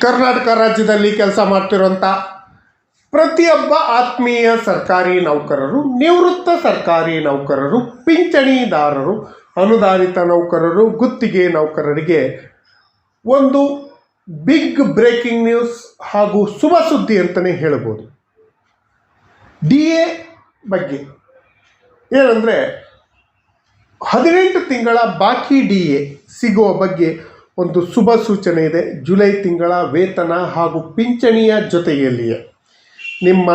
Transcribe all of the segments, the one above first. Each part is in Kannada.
ಕರ್ನಾಟಕ ರಾಜ್ಯದಲ್ಲಿ ಕೆಲಸ ಮಾಡ್ತಿರುವಂಥ ಪ್ರತಿಯೊಬ್ಬ ಆತ್ಮೀಯ ಸರ್ಕಾರಿ ನೌಕರರು, ನಿವೃತ್ತ ಸರ್ಕಾರಿ ನೌಕರರು, ಪಿಂಚಣಿದಾರರು, ಅನುದಾನಿತ ನೌಕರರು, ಗುತ್ತಿಗೆ ನೌಕರರಿಗೆ ಒಂದು ಬಿಗ್ ಬ್ರೇಕಿಂಗ್ ನ್ಯೂಸ್ ಹಾಗೂ ಶುಭ ಸುದ್ದಿ ಅಂತಲೇ ಹೇಳ್ಬೋದು. ಡಿ ಎ ಬಗ್ಗೆ ಏನಂದರೆ, ಹದಿನೆಂಟು ತಿಂಗಳ ಬಾಕಿ ಡಿ ಎ ಸಿಗುವ ಬಗ್ಗೆ ಒಂದು ಶುಭ ಸೂಚನೆ ಇದೆ. ಜುಲೈ ತಿಂಗಳ ವೇತನ ಹಾಗೂ ಪಿಂಚಣಿಯ ಜೊತೆಯಲ್ಲಿಯೇ. ನಿಮ್ಮ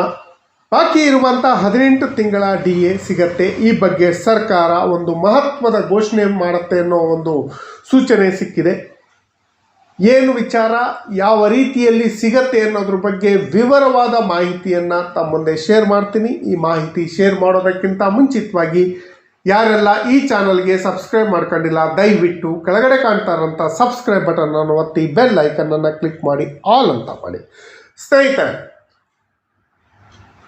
ಬಾಕಿ ಇರುವಂಥ ಹದಿನೆಂಟು ತಿಂಗಳ ಡಿ ಎ ಸಿಗತ್ತೆ. ಈ ಬಗ್ಗೆ ಸರ್ಕಾರ ಒಂದು ಮಹತ್ವದ ಘೋಷಣೆ ಮಾಡುತ್ತೆ ಅನ್ನೋ ಒಂದು ಸೂಚನೆ ಸಿಕ್ಕಿದೆ. ಏನು ವಿಚಾರ, ಯಾವ ರೀತಿಯಲ್ಲಿ ಸಿಗತ್ತೆ ಅನ್ನೋದ್ರ ಬಗ್ಗೆ ವಿವರವಾದ ಮಾಹಿತಿಯನ್ನು ತಮ್ಮ ಮುಂದೆ ಶೇರ್ ಮಾಡ್ತೀನಿ. ಈ ಮಾಹಿತಿ ಶೇರ್ ಮಾಡೋದಕ್ಕಿಂತ ಮುಂಚಿತವಾಗಿ ಯಾರೆಲ್ಲ ಈ ಚಾನಲ್ಗೆ ಸಬ್ಸ್ಕ್ರೈಬ್ ಮಾಡ್ಕೊಂಡಿಲ್ಲ, ದಯವಿಟ್ಟು ಕೆಳಗಡೆ ಕಾಣ್ತಾ ಇರೋಂಥ ಸಬ್ಸ್ಕ್ರೈಬ್ ಬಟನನ್ನು ಒತ್ತಿ ಬೆಲ್ ಐಕನನ್ನು ಕ್ಲಿಕ್ ಮಾಡಿ ಆಲ್ ಅಂತ ಮಾಡಿ. ಸ್ನೇಹಿತರೆ,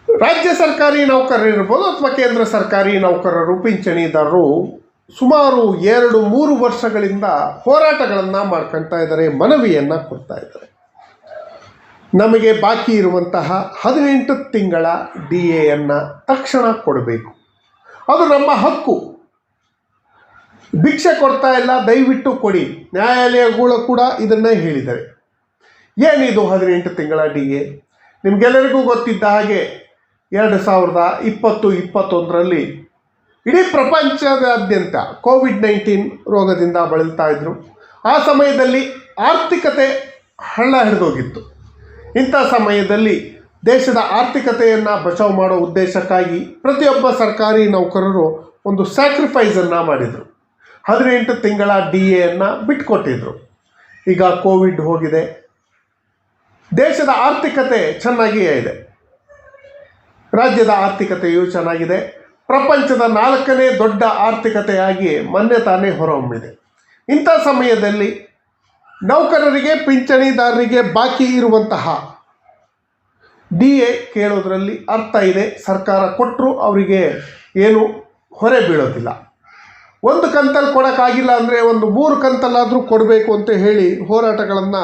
ರಾಜ್ಯ ಸರ್ಕಾರಿ ನೌಕರರಿರ್ಬೋದು ಅಥವಾ ಕೇಂದ್ರ ಸರ್ಕಾರಿ ನೌಕರರು, ಪಿಂಚಣಿದಾರರು ಸುಮಾರು ಎರಡು ಮೂರು ವರ್ಷಗಳಿಂದ ಹೋರಾಟಗಳನ್ನು ಮಾಡ್ಕೊಳ್ತಾ ಇದ್ದಾರೆ, ಮನವಿಯನ್ನು ಕೊಡ್ತಾ ಇದ್ದಾರೆ. ನಮಗೆ ಬಾಕಿ ಇರುವಂತಹ ಹದಿನೆಂಟು ತಿಂಗಳ ಡಿ ಎಯನ್ನು ತಕ್ಷಣ ಕೊಡಬೇಕು. ಅದು ನಮ್ಮ ಹಕ್ಕು. ಭಿಕ್ಷೆ ಕೊಡ್ತಾ ಇಲ್ಲ, ದಯವಿಟ್ಟು ಕೊಡಿ. ನ್ಯಾಯಾಲಯಗಳು ಕೂಡ ಇದನ್ನೇ ಹೇಳಿದ್ದಾರೆ. ಏನಿದು ಹದಿನೆಂಟು ತಿಂಗಳ ಡಿ ಎ ನಿಮಗೆಲ್ಲರಿಗೂ ಗೊತ್ತಿದ್ದ ಹಾಗೆ ಎರಡು ಸಾವಿರದ ಇಪ್ಪತ್ತು, ಇಪ್ಪತ್ತೊಂದರಲ್ಲಿ ಇಡೀ ಪ್ರಪಂಚದಾದ್ಯಂತ ಕೋವಿಡ್ ನೈನ್ಟೀನ್ ರೋಗದಿಂದ ಬಳಲ್ತಾ ಇದ್ದರು ಆ ಸಮಯದಲ್ಲಿ ಆರ್ಥಿಕತೆ ಹಳ್ಳ ಹಿಡಿದೋಗಿತ್ತು ಇಂಥ ಸಮಯದಲ್ಲಿ ದೇಶದ ಆರ್ಥಿಕತೆಯನ್ನು ಬಚಾವ್ ಮಾಡೋ ಉದ್ದೇಶಕ್ಕಾಗಿ ಪ್ರತಿಯೊಬ್ಬ ಸರ್ಕಾರಿ ನೌಕರರು ಒಂದು ಸ್ಯಾಕ್ರಿಫೈಸನ್ನು ಮಾಡಿದರು. ಹದಿನೆಂಟು ತಿಂಗಳ ಡಿ ಎಯನ್ನು ಬಿಟ್ಕೊಟ್ಟಿದ್ರು. ಈಗ ಕೋವಿಡ್ ಹೋಗಿದೆ. ದೇಶದ ಆರ್ಥಿಕತೆ ಚೆನ್ನಾಗಿಯೇ ಇದೆ. ರಾಜ್ಯದ ಆರ್ಥಿಕತೆಯು ಚೆನ್ನಾಗಿದೆ. ಪ್ರಪಂಚದ ನಾಲ್ಕನೇ ದೊಡ್ಡ ಆರ್ಥಿಕತೆಯಾಗಿ ಮೊನ್ನೆ ತಾನೇ ಹೊರಹೊಮ್ಮಿದೆ. ಇಂಥ ಸಮಯದಲ್ಲಿ ನೌಕರರಿಗೆ, ಪಿಂಚಣಿದಾರರಿಗೆ ಬಾಕಿ ಇರುವಂತಹ ಡಿ ಎ ಕೇಳೋದ್ರಲ್ಲಿ ಅರ್ಥ ಇದೆ. ಸರ್ಕಾರ ಕೊಟ್ಟರು ಅವರಿಗೆ ಏನು ಹೊರೆ ಬೀಳೋದಿಲ್ಲ. ಒಂದು ಕಂತಲ್ಲಿ ಕೊಡೋಕ್ಕಾಗಿಲ್ಲ ಅಂದರೆ ಒಂದು ಮೂರು ಕಂತಲ್ಲಾದರೂ ಕೊಡಬೇಕು ಅಂತ ಹೇಳಿ ಹೋರಾಟಗಳನ್ನು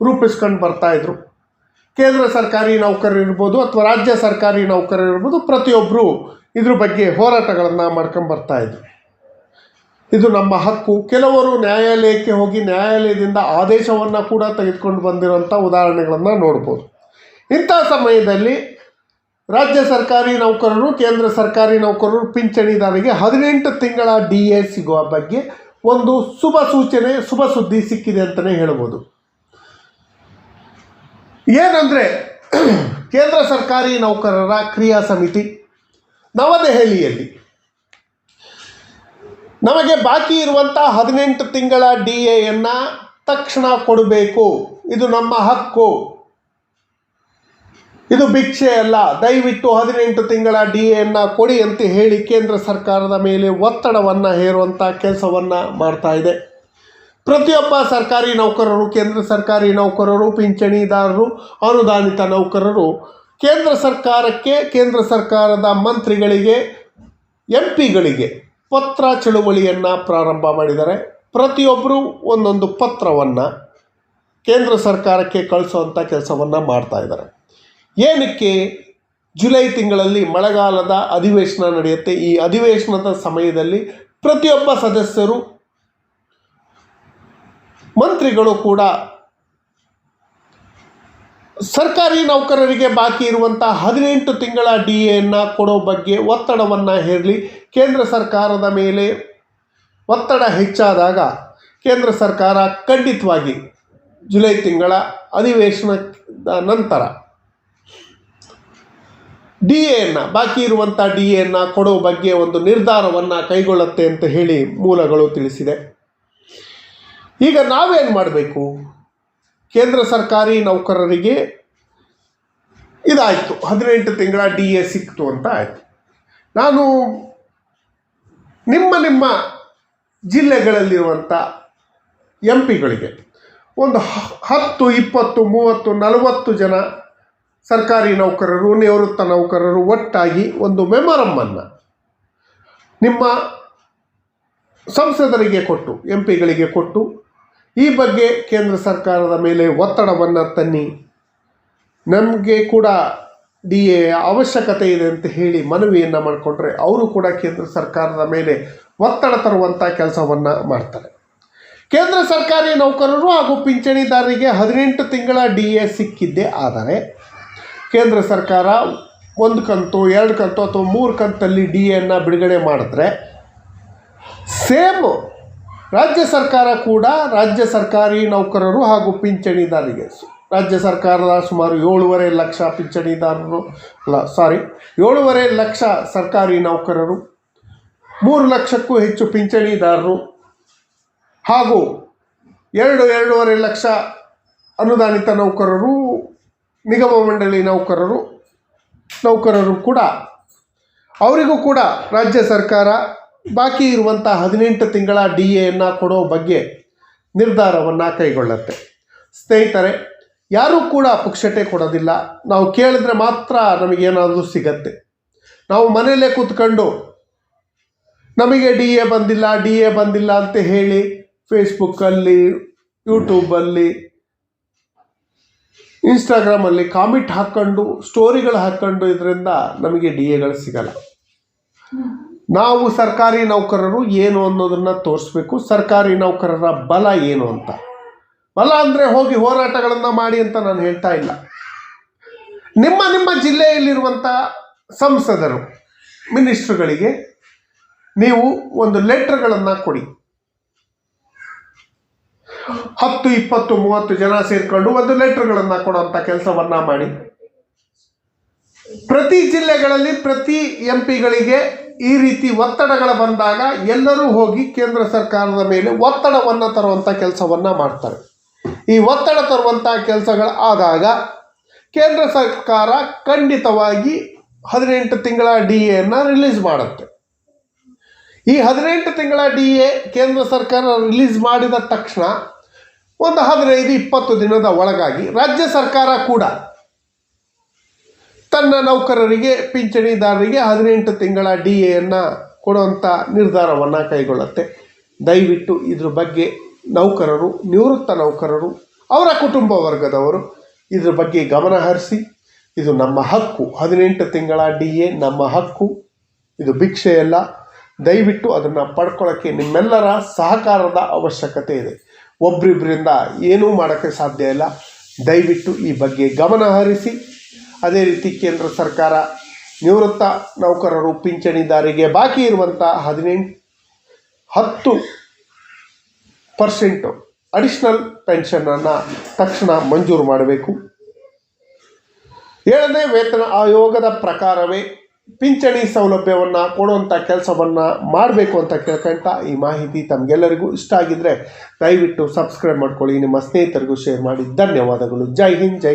ರೂಪಿಸ್ಕೊಂಡು ಬರ್ತಾಯಿದ್ರು ಕೇಂದ್ರ ಸರ್ಕಾರಿ ನೌಕರರು ಇರ್ಬೋದು ಅಥವಾ ರಾಜ್ಯ ಸರ್ಕಾರಿ ನೌಕರರು ಇರ್ಬೋದು ಪ್ರತಿಯೊಬ್ಬರು ಇದ್ರ ಬಗ್ಗೆ ಹೋರಾಟಗಳನ್ನು ಮಾಡ್ಕೊಂಡು ಬರ್ತಾಯಿದ್ರು ಇದು ನಮ್ಮ ಹಕ್ಕು. ಕೆಲವರು ನ್ಯಾಯಾಲಯಕ್ಕೆ ಹೋಗಿ ನ್ಯಾಯಾಲಯದಿಂದ ಆದೇಶವನ್ನು ಕೂಡ ತೆಗೆದುಕೊಂಡು ಬಂದಿರೋಂಥ ಉದಾಹರಣೆಗಳನ್ನು ನೋಡ್ಬೋದು. ಇಂಥ ಸಮಯದಲ್ಲಿ ರಾಜ್ಯ ಸರ್ಕಾರಿ ನೌಕರರು, ಕೇಂದ್ರ ಸರ್ಕಾರಿ ನೌಕರರು ಪಿಂಚಣಿದಾರರಿಗೆ ಹದಿನೆಂಟು ತಿಂಗಳ ಡಿ ಎ ಸಿಗುವ ಬಗ್ಗೆ ಒಂದು ಶುಭ ಸೂಚನೆ, ಶುಭ ಸುದ್ದಿ ಸಿಕ್ಕಿದೆ ಅಂತಲೇ ಹೇಳ್ಬೋದು. ಏನಂದರೆ, ಕೇಂದ್ರ ಸರ್ಕಾರಿ ನೌಕರರ ಕ್ರಿಯಾ ಸಮಿತಿ ನವದೆಹಲಿಯಲ್ಲಿ. ನಮಗೆ ಬಾಕಿ ಇರುವಂಥ ಹದಿನೆಂಟು ತಿಂಗಳ ಡಿ ಎಯನ್ನು ತಕ್ಷಣ ಕೊಡಬೇಕು. ಇದು ನಮ್ಮ ಹಕ್ಕು. ಇದು ಭಿಕ್ಷೆ ಅಲ್ಲ. ದಯವಿಟ್ಟು ಹದಿನೆಂಟು ತಿಂಗಳ ಡಿ ಎನ್ನು ಕೊಡಿ ಅಂತ ಹೇಳಿ ಕೇಂದ್ರ ಸರ್ಕಾರದ ಮೇಲೆ ಒತ್ತಡವನ್ನು ಹೇರುವಂಥ ಕೆಲಸವನ್ನು ಮಾಡ್ತಾ ಇದೆ. ಪ್ರತಿಯೊಬ್ಬ ಸರ್ಕಾರಿ ನೌಕರರು, ಕೇಂದ್ರ ಸರ್ಕಾರಿ ನೌಕರರು, ಪಿಂಚಣಿದಾರರು, ಅನುದಾನಿತ ನೌಕರರು, ಕೇಂದ್ರ ಸರ್ಕಾರಕ್ಕೆ, ಕೇಂದ್ರ ಸರ್ಕಾರದ ಮಂತ್ರಿಗಳಿಗೆ, ಎಂ ಪಿಗಳಿಗೆ ಪತ್ರ ಚಳುವಳಿಯನ್ನು ಪ್ರಾರಂಭ ಮಾಡಿದ್ದಾರೆ ಪ್ರತಿಯೊಬ್ಬರು ಒಂದೊಂದು ಪತ್ರವನ್ನು ಕೇಂದ್ರ ಸರ್ಕಾರಕ್ಕೆ ಕಳಿಸುವಂಥ ಕೆಲಸವನ್ನು ಮಾಡ್ತಾ ಇದ್ದಾರೆ. ಏನಕ್ಕೆ ಜುಲೈ ತಿಂಗಳಲ್ಲಿ ಮಳೆಗಾಲದ ಅಧಿವೇಶನ ನಡೆಯುತ್ತೆ? ಈ ಅಧಿವೇಶನದ ಸಮಯದಲ್ಲಿ ಪ್ರತಿಯೊಬ್ಬ ಸದಸ್ಯರು, ಮಂತ್ರಿಗಳು ಕೂಡ ಸರ್ಕಾರಿ ನೌಕರರಿಗೆ ಬಾಕಿ ಇರುವಂಥ ಹದಿನೆಂಟು ತಿಂಗಳ ಡಿ ಎನ್ನು ಕೊಡೋ ಬಗ್ಗೆ ಒತ್ತಡವನ್ನು ಹೇರಲಿ. ಕೇಂದ್ರ ಸರ್ಕಾರದ ಮೇಲೆ ಒತ್ತಡ ಹೆಚ್ಚಾದಾಗ ಕೇಂದ್ರ ಸರ್ಕಾರ ಖಂಡಿತವಾಗಿ ಜುಲೈ ತಿಂಗಳ ಅಧಿವೇಶನದ ನಂತರ ಡಿ ಎನ್ನ ಬಾಕಿ ಇರುವಂಥ ಡಿ ಎನ್ನ ಕೊಡೋ ಬಗ್ಗೆ ಒಂದು ನಿರ್ಧಾರವನ್ನು ಕೈಗೊಳ್ಳುತ್ತೆ ಅಂತ ಹೇಳಿ ಮೂಲಗಳು ತಿಳಿಸಿದೆ. ಈಗ ನಾವೇನು ಮಾಡಬೇಕು? ಕೇಂದ್ರ ಸರ್ಕಾರಿ ನೌಕರರಿಗೆ ಇದಾಯಿತು. ಹದಿನೆಂಟು ತಿಂಗಳ ಡಿ ಎ ಸಿಕ್ತು ಅಂತ ಆಯಿತು. ನಾನು ನಿಮ್ಮ ನಿಮ್ಮ ಜಿಲ್ಲೆಗಳಲ್ಲಿರುವಂಥ ಎಂ ಪಿಗಳಿಗೆ ಒಂದು ಹತ್ತು, ಇಪ್ಪತ್ತು, ಮೂವತ್ತು, ನಲವತ್ತು ಜನ ಸರ್ಕಾರಿ ನೌಕರರು, ನಿವೃತ್ತ ನೌಕರರು ಒಟ್ಟಾಗಿ ಒಂದು ಮೆಮೊರಮ್ಮನ್ನು ನಿಮ್ಮ ಸಂಸದರಿಗೆ ಕೊಟ್ಟು ಎಂ ಪಿಗಳಿಗೆ ಕೊಟ್ಟು, ಈ ಬಗ್ಗೆ ಕೇಂದ್ರ ಸರ್ಕಾರದ ಮೇಲೆ ಒತ್ತಡವನ್ನು ತನ್ನಿ. ನಮಗೆ ಕೂಡ ಡಿ ಎ ಅವಶ್ಯಕತೆ ಇದೆ ಅಂತ ಹೇಳಿ ಮನವಿಯನ್ನು ಮಾಡಿಕೊಂಡ್ರೆ ಅವರು ಕೂಡ ಕೇಂದ್ರ ಸರ್ಕಾರದ ಮೇಲೆ ಒತ್ತಡ ತರುವಂಥ ಕೆಲಸವನ್ನು ಮಾಡ್ತಾರೆ. ಕೇಂದ್ರ ಸರ್ಕಾರಿ ನೌಕರರು ಹಾಗೂ ಪಿಂಚಣಿದಾರರಿಗೆ ಹದಿನೆಂಟು ತಿಂಗಳ ಡಿ ಎ ಸಿಕ್ಕಿದ್ದೇ, ಆದರೆ ಕೇಂದ್ರ ಸರ್ಕಾರ ಒಂದು ಕಂತು, ಎರಡು ಕಂತು ಅಥವಾ ಮೂರು ಕಂತಲ್ಲಿ ಡಿ ಎನ್ನು ಬಿಡುಗಡೆ ಮಾಡಿದ್ರೆ ಸೇಮ್ ರಾಜ್ಯ ಸರ್ಕಾರ ಕೂಡ ರಾಜ್ಯ ಸರ್ಕಾರಿ ನೌಕರರು ಹಾಗೂ ಪಿಂಚಣಿದಾರಿಗೆ ರಾಜ್ಯ ಸರ್ಕಾರದ ಸುಮಾರು ಏಳುವರೆ ಲಕ್ಷ ಪಿಂಚಣಿದಾರರು, ಅಲ್ಲ ಸಾರಿ ಏಳುವರೆ ಲಕ್ಷ ಸರ್ಕಾರಿ ನೌಕರರು, ಮೂರು ಲಕ್ಷಕ್ಕೂ ಹೆಚ್ಚು ಪಿಂಚಣಿದಾರರು ಹಾಗೂ ಎರಡು, ಎರಡೂವರೆ ಲಕ್ಷ ಅನುದಾನಿತ ನೌಕರರು ನಿಗಮ ಮಂಡಳಿ ನೌಕರರು ನೌಕರರು ಕೂಡ, ಅವರಿಗೂ ಕೂಡ ರಾಜ್ಯ ಸರ್ಕಾರ ಬಾಕಿ ಇರುವಂಥ ಹದಿನೆಂಟು ತಿಂಗಳ ಡಿ ಎನ್ನು ಕೊಡೋ ಬಗ್ಗೆ ನಿರ್ಧಾರವನ್ನು ಕೈಗೊಳ್ಳುತ್ತೆ. ಸ್ನೇಹಿತರೆ, ಯಾರೂ ಕೂಡ ಪುಕ್ಷಟೆ ಕೊಡೋದಿಲ್ಲ. ನಾವು ಕೇಳಿದ್ರೆ ಮಾತ್ರ ನಮಗೇನಾದರೂ ಸಿಗತ್ತೆ. ನಾವು ಮನೆಯಲ್ಲೇ ಕೂತ್ಕೊಂಡು, ನಮಗೆ ಡಿ ಎ ಬಂದಿಲ್ಲ, ಡಿ ಎ ಬಂದಿಲ್ಲ ಅಂತ ಹೇಳಿ ಫೇಸ್ಬುಕ್ಕಲ್ಲಿ ಯೂಟ್ಯೂಬಲ್ಲಿ ಇನ್ಸ್ಟಾಗ್ರಾಮಲ್ಲಿ ಕಾಮಿಟ್ ಹಾಕ್ಕೊಂಡು ಸ್ಟೋರಿಗಳು ಹಾಕ್ಕೊಂಡು ಇದರಿಂದ ನಮಗೆ ಡಿ ಎಗಳು ಸಿಗಲ್ಲ. ನಾವು ಸರ್ಕಾರಿ ನೌಕರರು ಏನು ಅನ್ನೋದನ್ನು ತೋರಿಸ್ಬೇಕು, ಸರ್ಕಾರಿ ನೌಕರರ ಬಲ ಏನು ಅಂತ. ಬಲ ಅಂದರೆ ಹೋಗಿ ಹೋರಾಟಗಳನ್ನು ಮಾಡಿ ಅಂತ ನಾನು ಹೇಳ್ತಾ ಇಲ್ಲ. ನಿಮ್ಮ ನಿಮ್ಮ ಜಿಲ್ಲೆಯಲ್ಲಿರುವಂಥ ಸಂಸದರು, ಮಿನಿಸ್ಟ್ರುಗಳಿಗೆ ನೀವು ಒಂದು ಲೆಟ್ರ್ಗಳನ್ನು ಕೊಡಿ. ಹತ್ತು, ಇಪ್ಪತ್ತು, ಮೂವತ್ತು ಜನ ಸೇರ್ಕೊಂಡು ಒಂದು ಲೆಟ್ರ್ಗಳನ್ನು ಕೊಡುವಂಥ ಕೆಲಸವನ್ನು ಮಾಡಿ. ಪ್ರತಿ ಜಿಲ್ಲೆಗಳಲ್ಲಿ ಪ್ರತಿ ಎಂ ಪಿಗಳಿಗೆ ಈ ರೀತಿ ಒತ್ತಡಗಳು ಬಂದಾಗ ಎಲ್ಲರೂ ಹೋಗಿ ಕೇಂದ್ರ ಸರ್ಕಾರದ ಮೇಲೆ ಒತ್ತಡವನ್ನು ತರುವಂಥ ಕೆಲಸವನ್ನು ಮಾಡ್ತಾರೆ. ಈ ಒತ್ತಡ ತರುವಂಥ ಕೆಲಸಗಳು ಆದಾಗ ಕೇಂದ್ರ ಸರ್ಕಾರ ಖಂಡಿತವಾಗಿ ಹದಿನೆಂಟು ತಿಂಗಳ ಡಿ ಎನ್ನು ರಿಲೀಸ್ ಮಾಡುತ್ತೆ. ಈ ಹದಿನೆಂಟು ತಿಂಗಳ ಡಿ ಎ ಕೇಂದ್ರ ಸರ್ಕಾರ ರಿಲೀಸ್ ಮಾಡಿದ ತಕ್ಷಣ ಒಂದು ಹದಿನೈದು, ಇಪ್ಪತ್ತು ದಿನದ ಒಳಗಾಗಿ ರಾಜ್ಯ ಸರ್ಕಾರ ಕೂಡ ತನ್ನ ನೌಕರರಿಗೆ, ಪಿಂಚಣಿದಾರರಿಗೆ ಹದಿನೆಂಟು ತಿಂಗಳ ಡಿ ಎಯನ್ನು ಕೊಡುವಂಥ ನಿರ್ಧಾರವನ್ನು ಕೈಗೊಳ್ಳುತ್ತೆ. ದಯವಿಟ್ಟು ಇದ್ರ ಬಗ್ಗೆ ನೌಕರರು, ನಿವೃತ್ತ ನೌಕರರು, ಅವರ ಕುಟುಂಬ ವರ್ಗದವರು ಇದ್ರ ಬಗ್ಗೆ ಗಮನ ಹರಿಸಿ. ಇದು ನಮ್ಮ ಹಕ್ಕು. ಹದಿನೆಂಟು ತಿಂಗಳ ಡಿ ಎ ನಮ್ಮ ಹಕ್ಕು. ಇದು ಭಿಕ್ಷೆಯಲ್ಲ ದಯವಿಟ್ಟು ಅದನ್ನು ಪಡ್ಕೊಳ್ಳೋಕ್ಕೆ ನಿಮ್ಮೆಲ್ಲರ ಸಹಕಾರದ ಅವಶ್ಯಕತೆ ಇದೆ. ಒಬ್ರಿಬ್ಬರಿಂದ ಏನೂ ಮಾಡೋಕ್ಕೆ ಸಾಧ್ಯ ಇಲ್ಲ. ದಯವಿಟ್ಟು ಈ ಬಗ್ಗೆ ಗಮನ ಹರಿಸಿ. ಅದೇ ರೀತಿ ಕೇಂದ್ರ ಸರ್ಕಾರ ನಿವೃತ್ತ ನೌಕರರು ಪಿಂಚಣಿದಾರಿಗೆ ಬಾಕಿ ಇರುವಂಥ ಹದಿನೆಂಟು, ಹತ್ತು ಪರ್ಸೆಂಟು ಅಡಿಷ್ನಲ್ ಪೆನ್ಷನನ್ನು ತಕ್ಷಣ ಮಂಜೂರು ಮಾಡಬೇಕು. ಏಳನೇ ವೇತನ ಆಯೋಗದ ಪ್ರಕಾರವೇ ಪಿಂಚಣಿ ಸೌಲಭ್ಯವನ್ನು ಕೊಡುವಂಥ ಕೆಲಸವನ್ನು ಮಾಡಬೇಕು ಅಂತ ಕೇಳ್ಕೊಂತ ಈ ಮಾಹಿತಿ ತಮಗೆಲ್ಲರಿಗೂ ಇಷ್ಟ ಆಗಿದ್ದರೆ ದಯವಿಟ್ಟು ಸಬ್ಸ್ಕ್ರೈಬ್ ಮಾಡ್ಕೊಳ್ಳಿ. ನಿಮ್ಮ ಸ್ನೇಹಿತರಿಗೂ ಶೇರ್ ಮಾಡಿ. ಧನ್ಯವಾದಗಳು. ಜೈ ಹಿಂದ್, ಜೈ